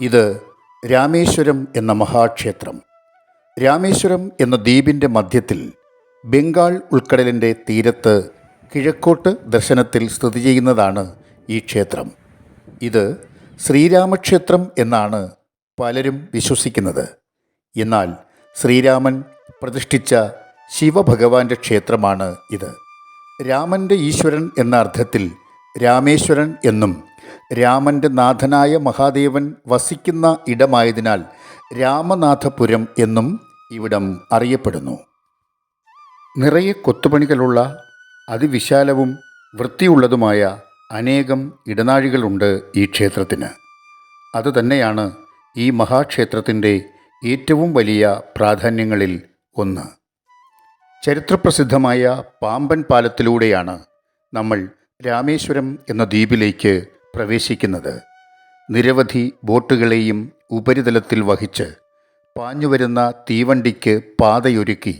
ഇത് രാമേശ്വരം എന്ന മഹാക്ഷേത്രം. രാമേശ്വരം എന്ന ദ്വീപിന്റെ മധ്യത്തിൽ ബംഗാൾ ഉൾക്കടലിന്റെ തീരത്ത് കിഴക്കോട്ട് ദർശനത്തിൽ സ്ഥിതി ചെയ്യുന്നതാണ് ഈ ക്ഷേത്രം. ഇത് ശ്രീരാമക്ഷേത്രം എന്നാണ് പലരും വിശ്വസിക്കുന്നത്. എന്നാൽ ശ്രീരാമൻ പ്രതിഷ്ഠിച്ച ശിവഭഗവാന്റെ ക്ഷേത്രമാണ് ഇത്. രാമന്റെ ഈശ്വരൻ എന്ന അർത്ഥത്തിൽ രാമേശ്വരൻ എന്നും രാമന്റെ നാഥനായ മഹാദേവൻ വസിക്കുന്ന ഇടമായതിനാൽ രാമനാഥപുരം എന്നും ഇവിടം അറിയപ്പെടുന്നു. നിറയെ കൊത്തുപണികളുള്ള അതിവിശാലവും വൃത്തിയുള്ളതുമായ അനേകം ഇടനാഴികളുണ്ട് ഈ ക്ഷേത്രത്തിന്. അതുതന്നെയാണ് ഈ മഹാക്ഷേത്രത്തിന്റെ ഏറ്റവും വലിയ പ്രാധാന്യങ്ങളിൽ ഒന്ന്. ചരിത്രപ്രസിദ്ധമായ പാമ്പൻ പാലത്തിലൂടെയാണ് നമ്മൾ രാമേശ്വരം എന്ന ദ്വീപിലേക്ക് പ്രവേശിക്കുന്നത്. നിരവധി ബോട്ടുകളെയും ഉപരിതലത്തിൽ വഹിച്ച് പാഞ്ഞുവരുന്ന തീവണ്ടിക്ക് പാതയൊരുക്കി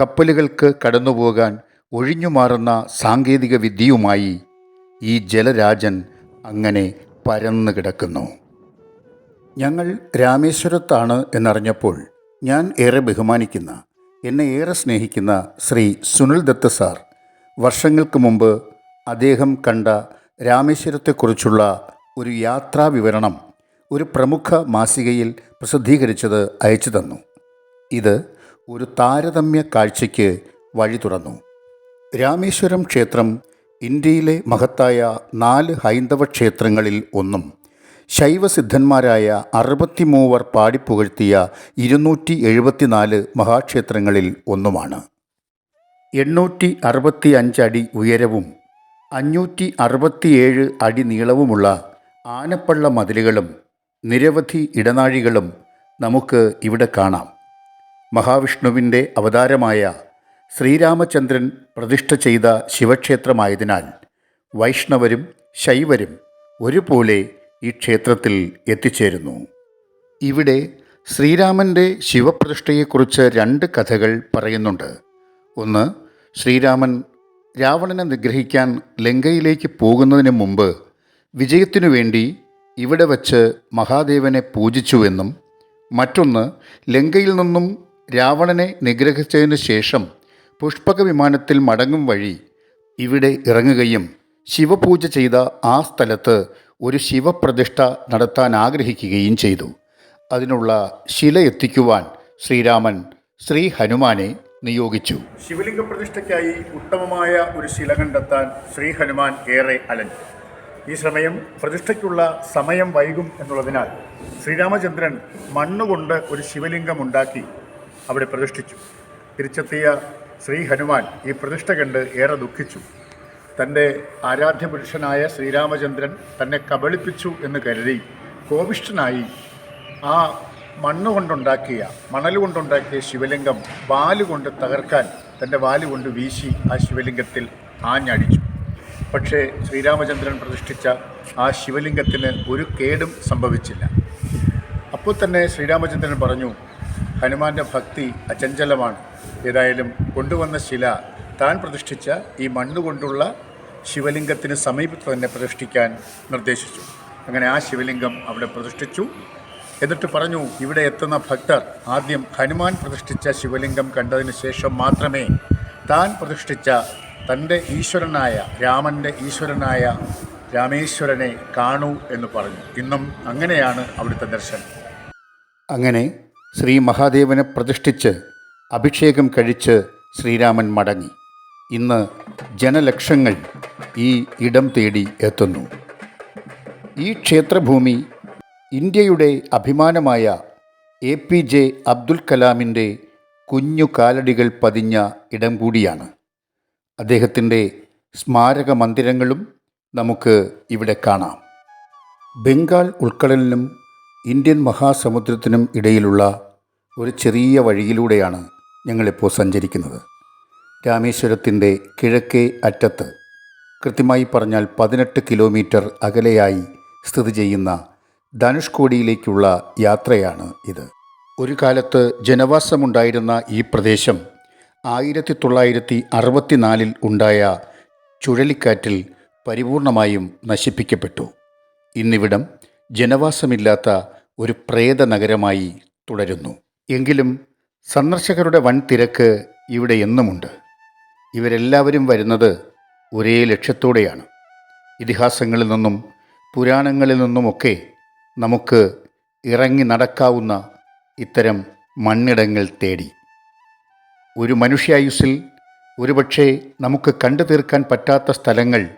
കപ്പലുകൾക്ക് കടന്നുപോകാൻ ഒഴിഞ്ഞുമാറുന്ന സാങ്കേതിക വിദ്യയുമായി ഈ ജലരാജൻ അങ്ങനെ പരന്നു കിടക്കുന്നു. ഞങ്ങൾ രാമേശ്വരത്താണ് എന്നറിഞ്ഞപ്പോൾ ഞാൻ ഏറെ ബഹുമാനിക്കുന്ന എന്നെ ഏറെ സ്നേഹിക്കുന്ന ശ്രീ സുനിൽ ദത്ത സാർ വർഷങ്ങൾക്ക് മുമ്പ് അദ്ദേഹം കണ്ട രാമേശ്വരത്തെക്കുറിച്ചുള്ള ഒരു യാത്രാ വിവരണം ഒരു പ്രമുഖ മാസികയിൽ പ്രസിദ്ധീകരിച്ചത് അയച്ചു തന്നു. ഇത് ഒരു താരതമ്യ കാഴ്ചയ്ക്ക് വഴി തുറന്നു. രാമേശ്വരം ക്ഷേത്രം ഇന്ത്യയിലെ മഹത്തായ നാല് ഹൈന്ദവ ക്ഷേത്രങ്ങളിൽ ഒന്നും ശൈവസിദ്ധന്മാരായ അറുപത്തിമൂവർ പാടിപ്പുകഴ്ത്തിയ ഇരുന്നൂറ്റി എഴുപത്തിനാല് മഹാക്ഷേത്രങ്ങളിൽ ഒന്നുമാണ്. എണ്ണൂറ്റി അറുപത്തി അഞ്ചടി ഉയരവും അഞ്ഞൂറ്റി അറുപത്തിയേഴ് അടി നീളവുമുള്ള ആനപ്പള്ള മതിലുകളും നിരവധി ഇടനാഴികളും നമുക്ക് ഇവിടെ കാണാം. മഹാവിഷ്ണുവിന്റെ അവതാരമായ ശ്രീരാമചന്ദ്രൻ പ്രതിഷ്ഠ ചെയ്ത ശിവക്ഷേത്രമായതിനാൽ വൈഷ്ണവരും ശൈവരും ഒരുപോലെ ഈ ക്ഷേത്രത്തിൽ എത്തിച്ചേരുന്നു. ഇവിടെ ശ്രീരാമന്റെ ശിവപ്രതിഷ്ഠയെക്കുറിച്ച് രണ്ട് കഥകൾ പറയുന്നുണ്ട്. ഒന്ന് ശ്രീരാമൻ രാവണനെ നിഗ്രഹിക്കാൻ ലങ്കയിലേക്ക് പോകുന്നതിന് മുമ്പ് വിജയത്തിനു വേണ്ടി ഇവിടെ വച്ച് മഹാദേവനെ പൂജിച്ചുവെന്നും മറ്റൊന്ന് ലങ്കയിൽ നിന്നും രാവണനെ നിഗ്രഹിച്ചതിന് ശേഷം പുഷ്പക വിമാനത്തിൽ മടങ്ങും വഴി ഇവിടെ ഇറങ്ങുകയും ശിവപൂജ ചെയ്ത ആ സ്ഥലത്ത് ഒരു ശിവപ്രതിഷ്ഠ നടത്താൻ ആഗ്രഹിക്കുകയും ചെയ്തു. അതിനുള്ള ശില എത്തിക്കുവാൻ ശ്രീരാമൻ ശ്രീ ഹനുമാനെ നിയോഗിച്ചു. ശിവലിംഗ പ്രതിഷ്ഠയ്ക്കായി ഉത്തമമായ ഒരു ശില കണ്ടെത്താൻ ശ്രീ ഹനുമാൻ ഏറെ അലഞ്ഞു. ഈ സമയം പ്രതിഷ്ഠയ്ക്കുള്ള സമയം വൈകും എന്നുള്ളതിനാൽ ശ്രീരാമചന്ദ്രൻ മണ്ണുകൊണ്ട് ഒരു ശിവലിംഗം ഉണ്ടാക്കി അവിടെ പ്രതിഷ്ഠിച്ചു. തിരിച്ചെത്തിയ ശ്രീ ഹനുമാൻ ഈ പ്രതിഷ്ഠ കണ്ട് ഏറെ ദുഃഖിച്ചു. തന്റെ ആരാധ്യപുരുഷനായ ശ്രീരാമചന്ദ്രൻ തന്നെ കബളിപ്പിച്ചു എന്ന് കരുതി കോപിഷ്ഠനായി ആ മണ്ണ് കൊണ്ടുണ്ടാക്കിയ മണൽ കൊണ്ടുണ്ടാക്കിയ ശിവലിംഗം വാലുകൊണ്ട് തകർക്കാൻ തന്റെ വാലുകൊണ്ട് വീശി ആ ശിവലിംഗത്തിൽ ആഞ്ഞടിച്ചു. പക്ഷേ ശ്രീരാമചന്ദ്രൻ പ്രതിഷ്ഠിച്ച ആ ശിവലിംഗത്തിന് ഒരു കേടും സംഭവിച്ചില്ല. അപ്പോൾ തന്നെ ശ്രീരാമചന്ദ്രൻ പറഞ്ഞു ഹനുമാന്റെ ഭക്തി അചഞ്ചലമാണ്. ഏതായാലും കൊണ്ടുവന്ന ശില താൻ പ്രതിഷ്ഠിച്ച ഈ മണ്ണുകൊണ്ടുള്ള ശിവലിംഗത്തിന് സമീപത്ത് തന്നെ പ്രതിഷ്ഠിക്കാൻ നിർദ്ദേശിച്ചു. അങ്ങനെ ആ ശിവലിംഗം അവിടെ പ്രതിഷ്ഠിച്ചു. എന്നിട്ട് പറഞ്ഞു ഇവിടെ എത്തുന്ന ഭക്തർ ആദ്യം ഹനുമാൻ പ്രതിഷ്ഠിച്ച ശിവലിംഗം കണ്ടതിന് ശേഷം മാത്രമേ താൻ പ്രതിഷ്ഠിച്ച തന്റെ ഈശ്വരനായ രാമന്റെ ഈശ്വരനായ രാമേശ്വരനെ കാണൂ എന്ന് പറഞ്ഞു. ഇന്നും അങ്ങനെയാണ് അവിടുത്തെ ദർശനം. അങ്ങനെ ശ്രീ മഹാദേവനെ പ്രതിഷ്ഠിച്ച് അഭിഷേകം കഴിച്ച് ശ്രീരാമൻ മടങ്ങി. ഇന്ന് ജനലക്ഷങ്ങൾ ഈ ഇടം തേടി എത്തുന്നു. ഈ ക്ഷേത്രഭൂമി ഇന്ത്യയുടെ അഭിമാനമായ എ പി ജെ അബ്ദുൽ കലാമിന്റെ കുഞ്ഞു കാലടികൾ പതിഞ്ഞ ഇടം കൂടിയാണ്. അദ്ദേഹത്തിന്റെ സ്മാരക മന്ദിരങ്ങളും നമുക്ക് ഇവിടെ കാണാം. ബംഗാൾ ഉൾക്കടലിനും ഇന്ത്യൻ മഹാസമുദ്രത്തിനും ഇടയിലുള്ള ഒരു ചെറിയ വഴിയിലൂടെയാണ് ഞങ്ങളിപ്പോൾ സഞ്ചരിക്കുന്നത്. രാമേശ്വരത്തിന്റെ കിഴക്കേ അറ്റത്ത് കൃത്യമായി പറഞ്ഞാൽ പതിനെട്ട് കിലോമീറ്റർ അകലെയായി സ്ഥിതി ചെയ്യുന്ന ധനുഷ്കോടിയിലേക്കുള്ള യാത്രയാണ് ഇത്. ഒരു കാലത്ത് ജനവാസമുണ്ടായിരുന്ന ഈ പ്രദേശം ആയിരത്തി തൊള്ളായിരത്തി അറുപത്തിനാലിൽ ഉണ്ടായ ചുഴലിക്കാറ്റിൽ പരിപൂർണമായും നശിപ്പിക്കപ്പെട്ടു. ഇന്നിവിടം ജനവാസമില്ലാത്ത ഒരു പ്രേത നഗരമായി തുടരുന്നു. എങ്കിലും സന്ദർശകരുടെ വൻ തിരക്ക് ഇവിടെ എന്നുമുണ്ട്. ഇവരെല്ലാവരും വരുന്നത് ഒരേ ലക്ഷ്യത്തോടെയാണ്. ഇതിഹാസങ്ങളിൽ നിന്നും പുരാണങ്ങളിൽ നിന്നുമൊക്കെ നമുക്ക് ഇറങ്ങി നടക്കാവുന്ന ഇത്തരം മണ്ണിടങ്ങൾ തേടി. ഒരു മനുഷ്യായുസ്സിൽ ഒരുപക്ഷെ നമുക്ക് കണ്ടു തീർക്കാൻ പറ്റാത്ത സ്ഥലങ്ങൾ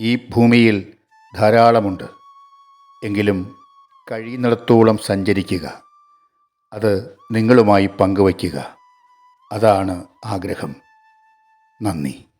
ഈ ഭൂമിയിൽ ധാരാളമുണ്ട്. എങ്കിലും കഴിയുന്നിടത്തോളം സഞ്ചരിക്കുക. അത് നിങ്ങളുമായി പങ്കുവയ്ക്കുക. അതാണ് ആഗ്രഹം. നന്ദി.